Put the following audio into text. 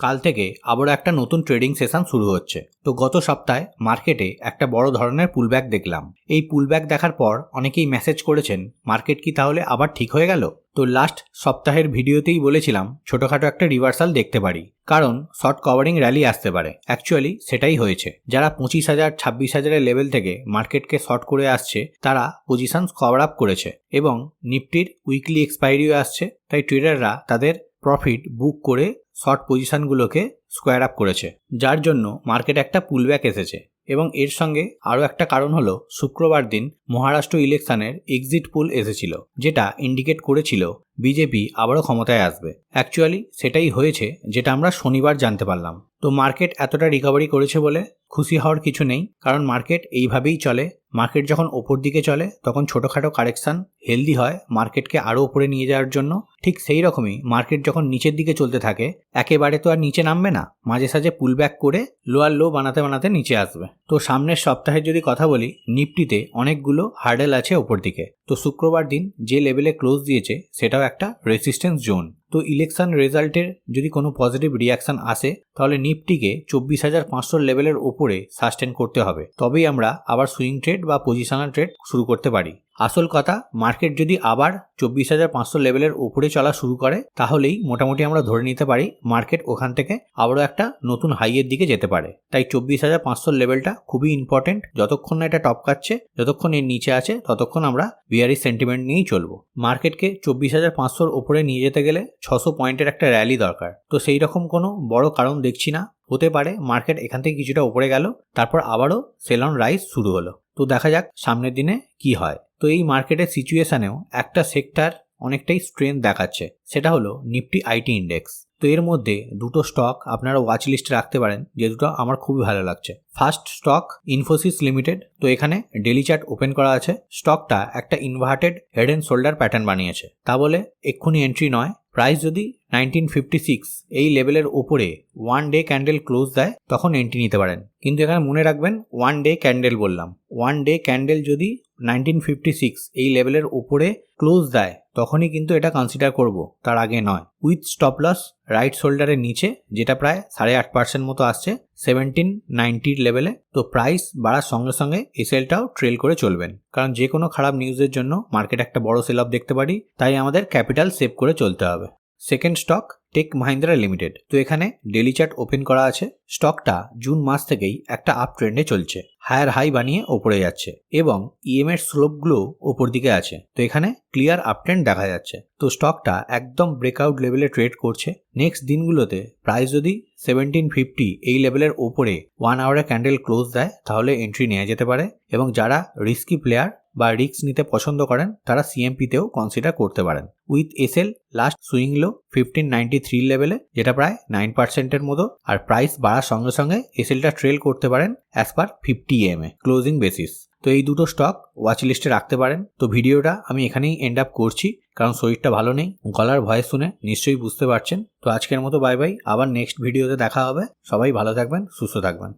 কাল থেকে আবারও একটা নতুন ট্রেডিং সেশন শুরু হচ্ছে। তো গত সপ্তাহে মার্কেটে একটা বড় ধরনের পুলব্যাক দেখলাম। এই পুলব্যাক দেখার পর অনেকেই মেসেজ করেছেন মার্কেট কি তাহলে আবার ঠিক হয়ে গেল? তো লাস্ট সপ্তাহের ভিডিওতেই বলেছিলাম, ছোটখাটো একটা রিভার্সাল দেখতে পারি। কারণ শর্ট কভারিং র্যালি আসতে পারে। অ্যাকচুয়ালি সেটাই হয়েছে। যারা পঁচিশ হাজার, ছাব্বিশ হাজারের লেভেল থেকে মার্কেটকে শর্ট করে আসছে, তারা পজিশন কভার আপ করেছে এবং নিফটির উইকলি এক্সপায়ারিও আসছে। তাই ট্রেডাররা তাদের প্রফিট বুক করে শর্ট পজিশনগুলোকে স্কোয়ার আপ করেছে, যার জন্য মার্কেট একটা পুলব্যাক এসেছে। এবং এর সঙ্গে আরও একটা কারণ হলো, শুক্রবার দিন মহারাষ্ট্র ইলেকশনের এক্সিট পুল এসেছিল, যেটা ইন্ডিকেট করেছিল বিজেপি আবারও ক্ষমতায় আসবে। অ্যাকচুয়ালি সেটাই হয়েছে, যেটা আমরা শনিবার জানতে পারলাম। তো মার্কেট এতটা রিকভারি করেছে বলে খুশি হওয়ার কিছু নেই, কারণ মার্কেট এইভাবেই চলে। মার্কেট যখন ওপর দিকে চলে, তখন ছোটোখাটো কারেকশান হেলদি হয় মার্কেটকে আরও ওপরে নিয়ে যাওয়ার জন্য। ঠিক সেই রকমই মার্কেট যখন নিচের দিকে চলতে থাকে, একেবারে তো আর নিচে নামবে না। মাঝে সাঝে পুল ব্যাক করে লোয়ার লো বানাতে বানাতে নিচে আসবে। তো সামনের সপ্তাহে যদি কথা বলি নিফটিতে অনেকগুলো হার্ডেল আছে ওপর দিকে। তো শুক্রবার দিন যে লেভেলে ক্লোজ দিয়েছে সেটাও একটা রেসিস্ট্যান্স জোন তো ইলেকশন রেজাল্টের যদি কোনো পজিটিভ রিয়াকশন আসে, তাহলে নিফটিকে চব্বিশ হাজার পাঁচশো লেভেলের ওপরে সাস্টেন করতে হবে। তবেই আমরা আবার সুইং ট্রেড বা পজিশনাল ট্রেড শুরু করতে পারি। আসল কথা মার্কেট যদি আবার চব্বিশ হাজার পাঁচশো লেভেলের উপরে চলা শুরু করে, তাহলেই মোটামুটি আমরা ধরে নিতে পারি মার্কেট ওখান থেকে আবারও একটা নতুন হাইয়ের দিকে যেতে পারে। তাই চব্বিশ হাজার পাঁচশো লেভেলটা খুবই ইম্পর্টেন্ট যতক্ষণ না এটা টপ কাটছে যতক্ষণ এর নিচে আছে, ততক্ষণ আমরা বিয়ারি সেন্টিমেন্ট নিয়েই চলবো। মার্কেটকে চব্বিশ হাজার পাঁচশোর ওপরে নিয়ে যেতে গেলে ছশো পয়েন্টের একটা র্যালি দরকার। তো সেই রকম কোনো বড় কারণ দেখছি না। হতে পারে মার্কেট এখান থেকে কিছুটা উপরে গেল, তারপর আবারও সেল অন রাইস শুরু হলো। তো দেখা যাক সামনের দিনে কি হয়। তো এই মার্কেটের সিচুয়েশানেও একটা সেক্টর অনেকটাই স্ট্রেংথ দেখাচ্ছে, সেটা হলো নিফটি আইটি ইন্ডেক্স তো এর মধ্যে দুটো স্টক আপনারা ওয়াচ লিস্টে রাখতে পারেন, যে দুটো আমার খুবই ভালো লাগছে। ফার্স্ট স্টক ইনফোসিস লিমিটেড তো এখানে ডেলি চার্ট ওপেন করা আছে। স্টকটা একটা inverted head and shoulder pattern বানিয়েছে। তা বলে এক্ষুনি এন্ট্রি নয় প্রাইস যদি নাইনটিন ফিফটি সিক্স এই লেভেলের ওপরে ওয়ান ডে ক্যান্ডেল ক্লোজ দেয়, তখন এন্ট্রি নিতে পারেন। কিন্তু এখানে মনে রাখবেন ওয়ান ডে ক্যান্ডেল বললাম। ওয়ান ডে ক্যান্ডেল যদি নাইনটিন ফিফটি সিক্স এই লেভেলের ওপরে ক্লোজ দেয়, তখনই কিন্তু এটা কনসিডার করব, তার আগে নয়। উইথ স্টপ লস রাইট শোল্ডারের নিচে, যেটা প্রায় সাড়ে আট পার্সেন্ট মতো আসছে সেভেন্টিন নাইনটির লেভেলে তো প্রাইস বাড়ার সঙ্গে সঙ্গে এসএলটাও ট্রেল করে চলবেন। কারণ যে কোনো খারাপ নিউজের জন্য মার্কেট একটা বড় সেল অফ দেখতে পারি, তাই আমাদের ক্যাপিটাল সেভ করে চলতে হবে। Second stock tech Mahindra limited তো এখানে ডেলি চার্ট ওপেন করা আছে। স্টকটা জুন মাস থেকেই একটা আপ ট্রেন্ডে চলছে। হায়ার হাই বানিয়ে ওপরে যাচ্ছে এবং ইএম এর স্লোপগুলো ওপর দিকে আছে। তো এখানে ক্লিয়ার আপ ট্রেন্ড দেখা যাচ্ছে। তো স্টকটা একদম ব্রেকআউট লেভেলে ট্রেড করছে। নেক্সট দিনগুলোতে প্রাইস যদি সেভেন্টিন ফিফটি এই লেভেলের ওপরে ওয়ান আওয়ারে ক্যান্ডেল ক্লোজ দেয়, তাহলে এন্ট্রি নেওয়া যেতে পারে এবং যারা রিস্কি প্লেয়ার বা রিস্ক নিতে পছন্দ করেন, তারা সিএমপিতেও কনসিডার করতে পারেন। With SL last swing low fifteen ninety three লেভেলে যেটা প্রায় নাইন পার্সেন্টের মতো, আর প্রাইস বাড়ার সঙ্গে সঙ্গে এসএলটা ট্রেল করতে পারেন as per fifty M A closing basis তো এই দুটো স্টক ওয়াচ লিস্টে রাখতে পারেন। তো ভিডিওটা আমি এখানেই এন্ড আপ করছি, কারণ শরীরটা ভালো নেই, গলার ভয়েস শুনে নিশ্চয়ই বুঝতে পারছেন। তো আজকের মতো বাই বাই আবার নেক্সট ভিডিওতে দেখা হবে। সবাই ভালো থাকবেন, সুস্থ থাকবেন।